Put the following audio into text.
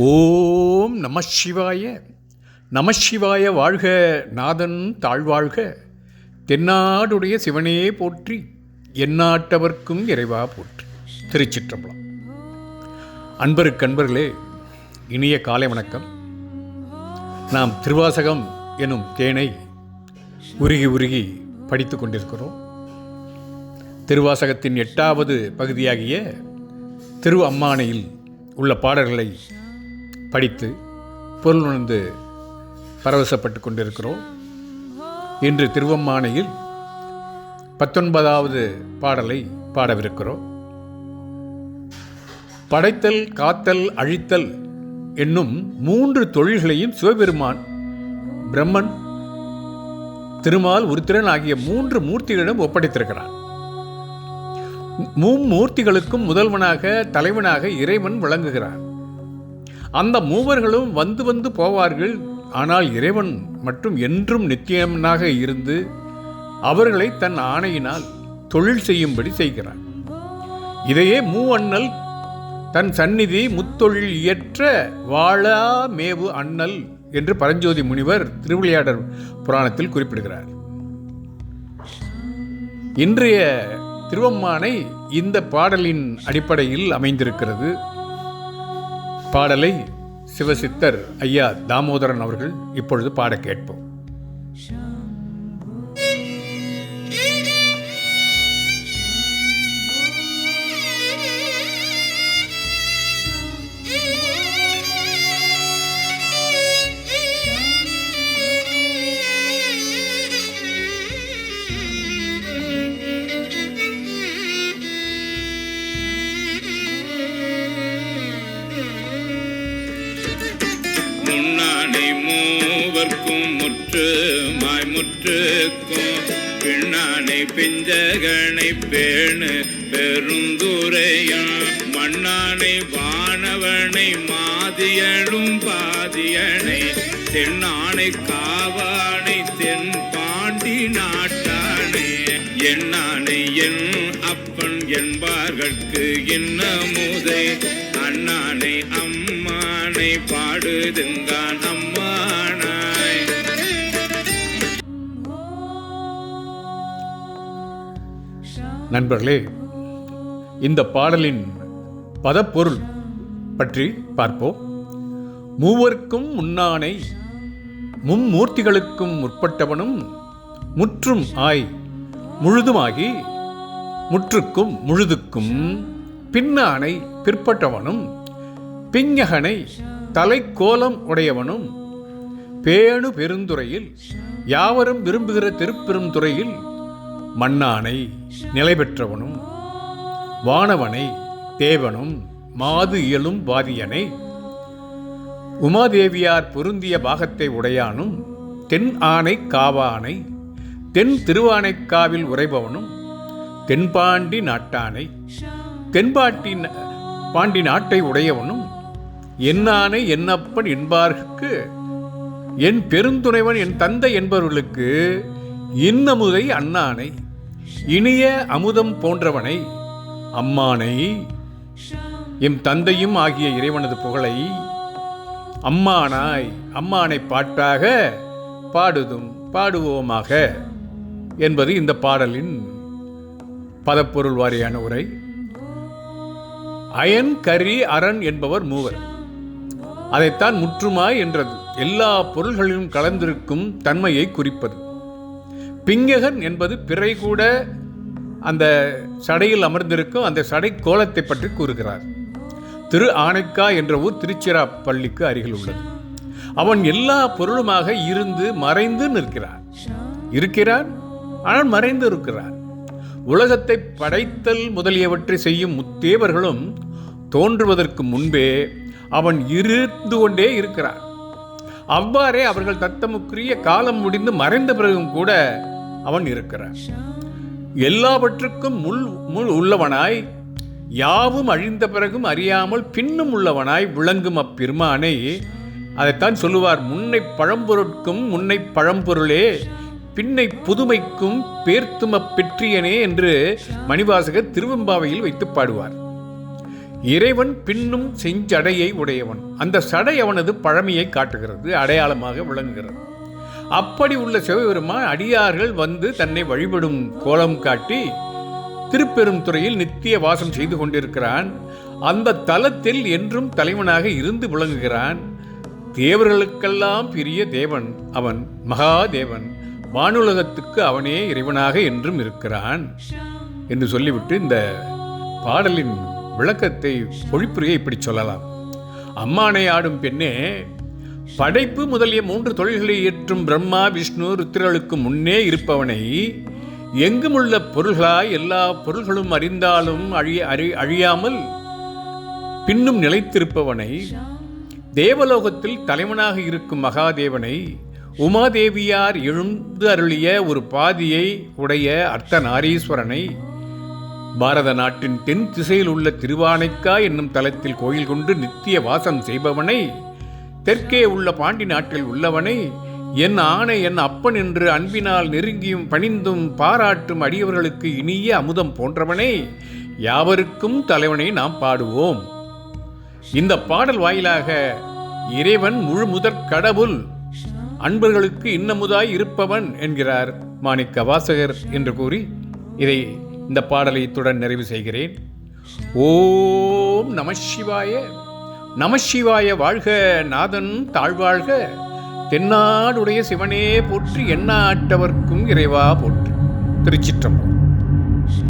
ஓம் நம சிவாய. நம சிவாய வாழ்க நாதன் தாழ்வாழ்க. தென்னாடுடைய சிவனே போற்றி எந்நாட்டவர்க்கும் இறைவா போற்றி. திருச்சிற்றம்பலம். அன்பருக்கு அன்பர்களே இனிய காலை வணக்கம். நாம் திருவாசகம் எனும் தேனை உருகி உருகி படித்து கொண்டிருக்கிறோம். திருவாசகத்தின் எட்டாவது பகுதியாகிய திரு அம்மானையில் உள்ள பாடல்களை படித்து பொருள் உணர்ந்து பரவசப்பட்டு கொண்டிருக்கிறோம். இன்று திருவம்மானையில் பத்தொன்பதாவது பாடலை பாடவிருக்கிறோம். படைத்தல் காத்தல் அழித்தல் என்னும் மூன்று தொழில்களையும் சிவபெருமான் பிரம்மன் திருமால் உருத்திரன் ஆகிய மூன்று மூர்த்திகளிடம் ஒப்படைத்திருக்கிறான் மூமூர்த்திகளுக்கும் முதல்வனாக தலைவனாக இறைவன் விளங்குகிறான் அந்த மூவர்களும் வந்து வந்து போவார்கள். ஆனால் இறைவன் மட்டும் என்றும் நித்தியமனாக இருந்து அவர்களை தன் ஆணையினால் தொழில் செய்யும்படி செய்கிறார் இதையே மூவண்ணல் தன் சந்நிதி முத்தொழில் இயற்ற வாழா மேவு அண்ணல் என்று பரஞ்சோதி முனிவர் திருவிளையாடர் புராணத்தில் குறிப்பிடுகிறார். இன்றைய திருவம்மானை இந்த பாடலின் அடிப்படையில் அமைந்திருக்கிறது. பாடலை சிவசித்தர் ஐயா தாமோதரன் அவர்கள் இப்பொழுது பாட கேட்போம். மூவர்க்கும் முற்று மாய்முற்றுக்கும் பின்னானை பிஞ்சகனை பேணு பெருந்துரையும் மண்ணானை வானவனை மாதியனும் பாதியனை தென்னானை காவானை தென் பாண்டி நாட்டானே. என்னானை என் அப்பன் என்பார்கட்கு இன்னமுதை அண்ணானை அம்மானை பாடுதுங்கான் அம்மா நண்பர்களே இந்த பாடலின் பதப்பொருள் பற்றி பார்ப்போம். மூவர்க்கும் முன்னானை மும்மூர்த்திகளுக்கும் முற்பட்டவனும் முற்றும் ஆய் முழுதுமாகி முற்றுக்கும் முழுதுக்கும் பின்னானை பிற்பட்டவனும் பிஞகனை தலைக்கோலம் உடையவனும் பேணு பெருந்துறையில் யாவரும் விரும்புகிற திருப்பெருந்துறையில் மண்ணானை நிலை பெற்றவனும் வானவனை தேவனும் மாது இயலும் வாதியனை உமாதேவியார் பொருந்திய பாகத்தை உடையானும் தென் ஆனை காவானை தென் திருவானைக்காவில் உறைபவனும் தென்பாண்டி நாட்டானை தென்பாட்டி பாண்டி நாட்டை உடையவனும் என்னானை என்னப்பன் என்பார்க்கு என் பெருந்துணைவன் என் தந்தை என்பவர்களுக்கு இன்னமுதை அண்ணானை இனிய அமுதம் போன்றவனை அம்மானை எம் தந்தையும் ஆகிய இறைவனது புகழை அம்மானாய் அம்மானை பாட்டாக பாடுதும் பாடுவோமாக என்பது இந்த பாடலின் பதப்பொருள் வாரியான உரை. அயன் கரி அரண் என்பவர் மூவர். அதைத்தான் முற்றுமாய் என்றது. எல்லா பொருள்களிலும் கலந்திருக்கும் தன்மையை குறிப்பது. பிங்ககன் என்பது பிறை கூட அந்த சடையில் அமர்ந்திருக்கும் அந்த சடை கோலத்தை பற்றி கூறுகிறார். திரு ஆனைக்கா என்ற ஊர் திருச்சிராப்பள்ளிக்கு அருகில் உள்ளது. அவன் எல்லா பொருளுமாக இருந்து மறைந்து நிற்கிறான். இருக்கிறான் ஆனால் மறைந்து இருக்கிறான். உலகத்தை படைத்தல் முதலியவற்றை செய்யும் முத்தேவர்களும் தோன்றுவதற்கு முன்பே அவன் இருந்து கொண்டே இருக்கிறான். அவ்வாறே அவர்கள் தத்தமுக்குரிய காலம் முடிந்து மறைந்த பிறகும் கூட அவன் இருக்கிறான். எல்லாவற்றுக்கும் முள் முள் உள்ளவனாய் யாவும் அழிந்த பிறகும் அறியாமல் பின்னும் உள்ளவனாய் விளங்கும் அப்பெருமானை அதைத்தான் சொல்லுவார் முன்னை பழம்பொருட்கும் முன்னை பழம்பொருளே பின்னை புதுமைக்கும் பேர்த்தும பெற்றியனே என்று மணிவாசகர் திருவெம்பாவையில் வைத்து பாடுவார். இறைவன் பின்னும் செஞ்சடையை உடையவன். அந்த சடை அவனது பழமையை காட்டுகிறது அடையாளமாக விளங்குகிறது. அப்படி உள்ள சிவபெருமான் அடியார்கள் வந்து தன்னை வழிபடும் கோலம் காட்டி திருப்பெரும் துறையில் நித்திய வாசம் செய்து கொண்டிருக்கிறான். அந்த தலத்தில் என்றும் தலைவனாக இருந்து விளங்குகிறான். தேவர்களுக்கெல்லாம் பெரிய தேவன் அவன் மகாதேவன். வானுலகத்துக்கு அவனே இறைவனாக என்றும் இருக்கிறான் என்று சொல்லிவிட்டு இந்த பாடலின் விளக்கத்தை பொழிப்புரையை இப்படி சொல்லலாம். அம்மானை ஆடும் பெண்ணே படைப்பு முதலிய மூன்று தொழில்களை ஏற்றும் பிரம்மா விஷ்ணு ருத்திரர்களுக்கு முன்னே இருப்பவனை எங்குமுள்ள பொருள்களாய் எல்லா பொருள்களும் அறிந்தாலும் அழிய அறி அழியாமல் பின்னும் நிலைத்திருப்பவனை தேவலோகத்தில் தலைவனாக இருக்கும் மகாதேவனை உமாதேவியார் எழுந்து அருளிய ஒரு பாதியை உடைய அர்த்தநாரீஸ்வரனை பாரத நாட்டின் தென் திசையில் உள்ள திருவானைக்கா என்னும் தலத்தில் கோயில் கொண்டு நித்திய வாசம் செய்பவனை தெற்கே உள்ள பாண்டி நாட்டில் உள்ளவனை என் ஆணை என் அப்பன் என்று அன்பினால் நெருங்கியும் பணிந்தும் பாராட்டும் அடியவர்களுக்கு இனிய அமுதம் போன்றவனே யாவருக்கும் தலைவனை நாம் பாடுவோம். இந்த பாடல் வாயிலாக இறைவன் முழு முதற் கடவுள் அன்பர்களுக்கு இன்னமுதாய் இருப்பவன் என்கிறார் மாணிக்க வாசகர் என்று கூறி இதை இந்த பாடலை இத்துடன் நிறைவு செய்கிறேன். ஓம் நம சிவாய. நமசிவாய வாழ்க நாதன் தாழ்வாழ்க. தென்னாடுடைய சிவனே போற்றி எண்ணாட்டவர்க்கும் இறைவா போற்றி. திருச்சிற்றம்பலம்.